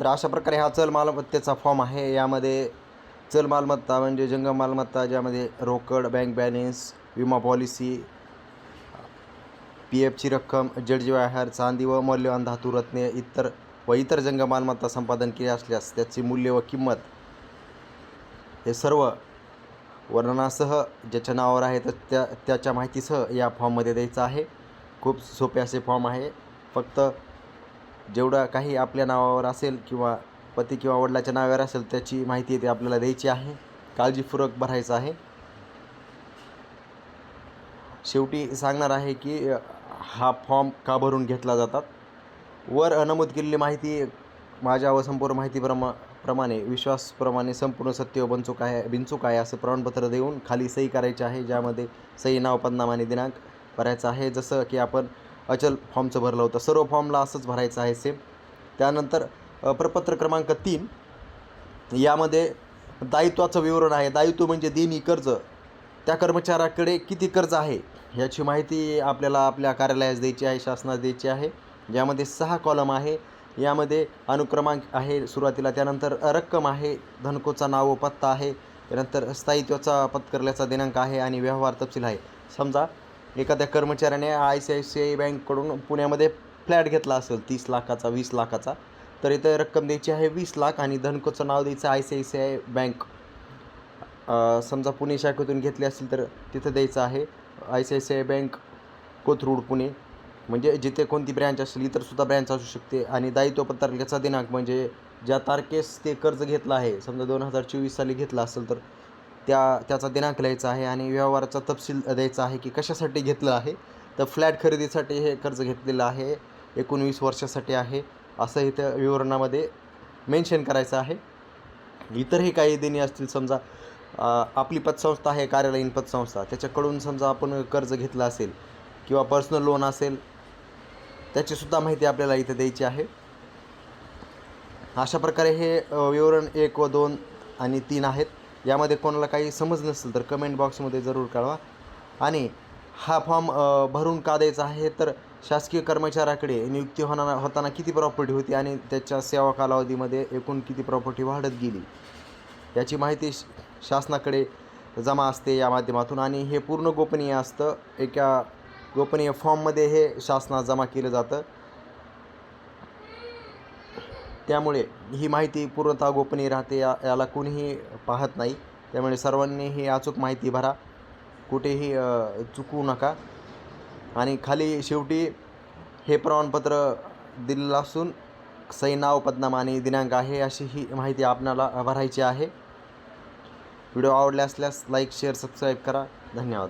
तर अशा प्रकारे हा चल मालमत्तेचा फॉर्म आहे. यामध्ये चल मालमत्ता म्हणजे जंगम मालमत्ता ज्यामध्ये रोकड बँक बॅलेन्स विमा पॉलिसी पी एफची रक्कम जडजीवाहार चांदी व मौल्यवान धातू रत्ने इतर व इतर जंग मालमत्ता संपादन केली असल्यास त्याची मूल्य व किंमत हे सर्व वर्णनासह ज्याच्या नावावर आहे तर त्या त्याच्या माहितीसह या फॉर्ममध्ये द्यायचं आहे. खूप सोपे असे फॉर्म आहे. फक्त जेवढा काही आपल्या नावावर असेल किंवा पती किंवा वडिलाच्या नावावर असेल त्याची माहिती ते आपल्याला द्यायची आहे. काळजीपूर्वक भरायचं आहे. शेवटी सांगणार आहे की हा फॉर्म का भरून घेतला जातात? वर नमूद केलेली माहिती माझ्या व संपूर्ण माहितीप्रमा प्रमाणे विश्वासप्रमाणे संपूर्ण सत्य व बनचूक आहे बिनचूक आहे असं प्रमाणपत्र देऊन खाली सही करायची आहे ज्यामध्ये सही नाव पदनाम आणि दिनांक भरायचा आहे. जसं की आपण अचल फॉर्मचं भरलं होतं. सर्व फॉर्मला असंच भरायचं आहे सेम त्यानंतर प्रपत्र क्रमांक तीन. यामध्ये दायित्वाचं विवरण आहे. दायित्व म्हणजे देणी कर्ज. त्या कर्मचाऱ्याकडे किती कर्ज आहे याची माहिती आपल्याला आपल्या कार्यालयास द्यायची आहे शासनास द्यायची आहे. यामध्ये सहा कॉलम आहे. यामध्ये अनुक्रमांक आहे सुरुवातीला त्यानंतर रक्कम आहे धनकोचा नाव व पत्ता आहे त्यानंतर स्थायित्वाचा पत्करल्याचा दिनांक आहे आणि व्यवहार तपशील आहे. समजा एखाद्या कर्मचाऱ्याने I C I C I बँककडून पुण्यामध्ये फ्लॅट घेतला असेल तीस लाखाचा वीस लाखाचा तर इथं रक्कम द्यायची आहे वीस लाख आणि धनकोचं नाव द्यायचं I C I C I bank. समजा पुणे शाखेतून घेतली असेल तर तिथं द्यायचं आहे I C I C I bank Kothrud Pune. म्हणजे जिथे कोणती ब्रँच असेल इतरसुद्धा ब्रँच असू शकते. आणि दायित्व पत्रकाचा दिनांक म्हणजे ज्या तारखेस ते कर्ज घेतलं आहे समजा दोन हजार चोवीस साली घेतलं असेल तर त्या त्याचा दिनांक लिहायचा आहे आणि व्यवहाराचा तपशील द्यायचा आहे की कशासाठी घेतलं आहे. तर फ्लॅट खरेदीसाठी हे कर्ज घेतलेलं आहे. एकोणवीस वर्षासाठी आहे. असं इथं विवरणामध्ये मेन्शन करायचं आहे. इतरही काही देणी असतील समजा आपली पतसंस्था आहे कार्यालयीन पतसंस्था. त्याच्याकडून समजा आपण कर्ज घेतलं असेल किंवा पर्सनल लोन असेल त्याचीसुद्धा माहिती आपल्याला इथे द्यायची आहे. अशा प्रकारे हे विवरण एक व दोन आणि तीन आहेत. यामध्ये कोणाला काही समज नसेल तर कमेंट बॉक्समध्ये जरूर कळवा. आणि हा फॉर्म भरून का द्यायचा आहे तर शासकीय कर्मचाऱ्याकडे नियुक्ती होणार होताना किती प्रॉपर्टी होती आणि त्याच्या सेवा कालावधीमध्ये एकूण किती प्रॉपर्टी वाढत गेली याची माहिती श- शासनाकडे जमा असते या माध्यमातून. आणि हे पूर्ण गोपनीय असतं एका गोपनीय फॉर्ममध्ये हे शासनात जमा केलं जातं. त्यामुळे ही माहिती पूर्णतः गोपनीय राहते या याला कोणीही पाहत नाही. त्यामुळे सर्वांनी ही अचूक माहिती भरा. कुठेही चुकू नका. आणि खाली शेवटी हे प्रमाणपत्र दिलेलं असून सही नाव पदनाम आणि दिनांक आहे अशी ही माहिती आपणाला भरायची आहे. व्हिडिओ आवडले असल्यास लाईक शेअर सबस्क्राईब करा. धन्यवाद.